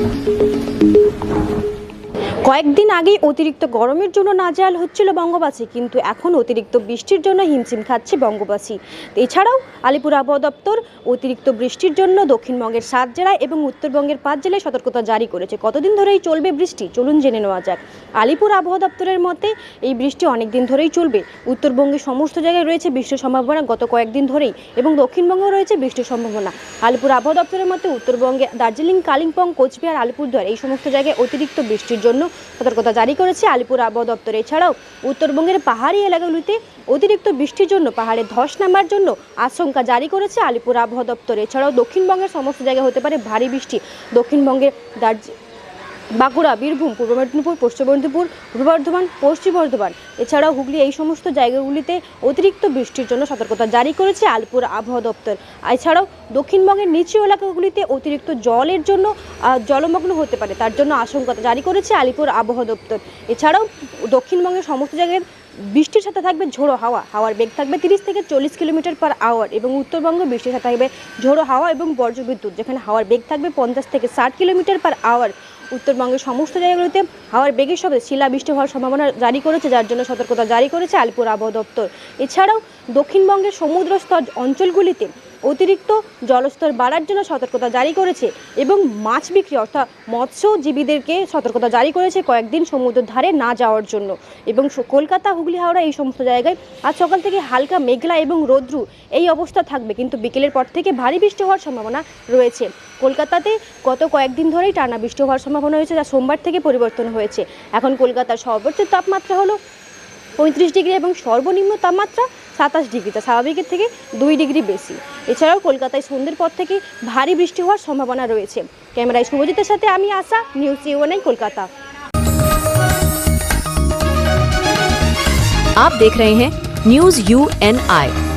Thank you. কয়েকদিন আগেই অতিরিক্ত গরমের জন্য নাজেহাল হচ্ছিল বঙ্গবাসী, কিন্তু এখন অতিরিক্ত বৃষ্টির জন্য হিমশিম খাচ্ছে বঙ্গবাসী। এছাড়াও আলিপুর আবহাওয়া দপ্তর অতিরিক্ত বৃষ্টির জন্য দক্ষিণবঙ্গের সাত জেলায় এবং উত্তরবঙ্গের পাঁচ জেলায় সতর্কতা জারি করেছে। কতদিন ধরেই চলবে বৃষ্টি? চলুন জেনে নেওয়া যাক। আলিপুর আবহাওয়া দপ্তরের মতে, এই বৃষ্টি অনেক দিন ধরেই চলবে। উত্তরবঙ্গের সমস্ত জায়গায় রয়েছে বৃষ্টির সম্ভাবনা গত কয়েকদিন ধরেই এবং দক্ষিণবঙ্গেও রয়েছে বৃষ্টির সম্ভাবনা। আলিপুর আবহাওয়া দপ্তরের মতে, উত্তরবঙ্গে দার্জিলিং, কালিম্পং, কোচবিহার, আলিপুরদুয়ার এই সমস্ত জায়গায় অতিরিক্ত বৃষ্টির জন্য সতর্কতা জারি করেছে আলিপুর আবহাওয়া দপ্তর। এছাড়াও, উত্তরবঙ্গের পাহাড়ি এলাকাগুলিতে অতিরিক্ত বৃষ্টির জন্য, পাহাড়ে ধস নামার জন্য আশঙ্কা জারি করেছে আলিপুর আবহাওয়া দপ্তর। এছাড়াও, দক্ষিণবঙ্গের সমস্ত জায়গায় হতে পারে ভারী বৃষ্টি। দক্ষিণবঙ্গের দার্জি বাঁকুড়া, বীরভূম, পূর্ব মেদিনীপুর, পশ্চিম মেদিনীপুর, পূর্ব বর্ধমান, পশ্চিম বর্ধমান। এছাড়াও হুগলি এই সমস্ত জায়গাগুলিতে অতিরিক্ত বৃষ্টির জন্য সতর্কতা জারি করেছে আলিপুর আবহাওয়া দপ্তর। এছাড়াও দক্ষিণবঙ্গের নিচু এলাকাগুলিতে অতিরিক্ত জলের জন্য জলমগ্ন হতে পারে। তার জন্য আশঙ্কা জারি করেছে আলিপুর আবহাওয়া দপ্তর। এছাড়াও দক্ষিণবঙ্গের সমস্ত জায়গায় বৃষ্টির সাথে থাকবে ঝোড়ো হাওয়া। হাওয়ার বেগ থাকবে তিরিশ থেকে চল্লিশ কিলোমিটার পার আওয়ার এবং উত্তরবঙ্গে বৃষ্টির সাথে থাকবে ঝোড়ো হাওয়া এবং বজ্রবিদ্যুৎ, যেখানে হাওয়ার বেগ থাকবে পঞ্চাশ থেকে ষাট কিলোমিটার পার আওয়ার। উত্তরবঙ্গের সমস্ত জায়গাগুলিতে হাওয়ার বেগের সাথে শিলাবৃষ্টি হওয়ার সম্ভাবনা জারি করেছে, যার জন্য সতর্কতা জারি করেছে আলিপুর আবহাওয়া দপ্তর। এছাড়াও দক্ষিণবঙ্গের সমুদ্রস্তর অঞ্চলগুলিতে অতিরিক্ত জলস্তর বাড়ার জন্য সতর্কতা জারি করেছে এবং মাছ বিক্রি, অর্থাৎ মৎস্যজীবীদেরকে সতর্কতা জারি করেছে কয়েকদিন সমুদ্রের ধারে না যাওয়ার জন্য। এবং কলকাতা, হুগলি, হাওড়া এই সমস্ত জায়গায় আজ সকাল থেকে হালকা মেঘলা এবং রৌদ্রু এই অবস্থা থাকবে। কিন্তু বিকেলের পর থেকে ভারী বৃষ্টি হওয়ার সম্ভাবনা রয়েছে। কলকাতাতে গত কয়েকদিন ধরেই টানা বৃষ্টি হওয়ার সম্ভাবনা রয়েছে যা সোমবার থেকে পরিবর্তন হয়েছে এখন কলকাতার সর্বোচ্চ তাপমাত্রা হলো পঁয়ত্রিশ ডিগ্রি এবং সর্বনিম্ন তাপমাত্রা সাতাশ ডিগ্রি তা স্বাভাবিকের থেকে দুই ডিগ্রি বেশি এছাড়াও কলকাতায় সন্ধ্যের পর থেকে ভারী বৃষ্টি হওয়ার সম্ভাবনা রয়েছে ক্যামেরায় শুভজিতের সাথে আমি আসা নিউজ ইউএনআই কলকাতা आप देख रहे हैं न्यूज यू एन आई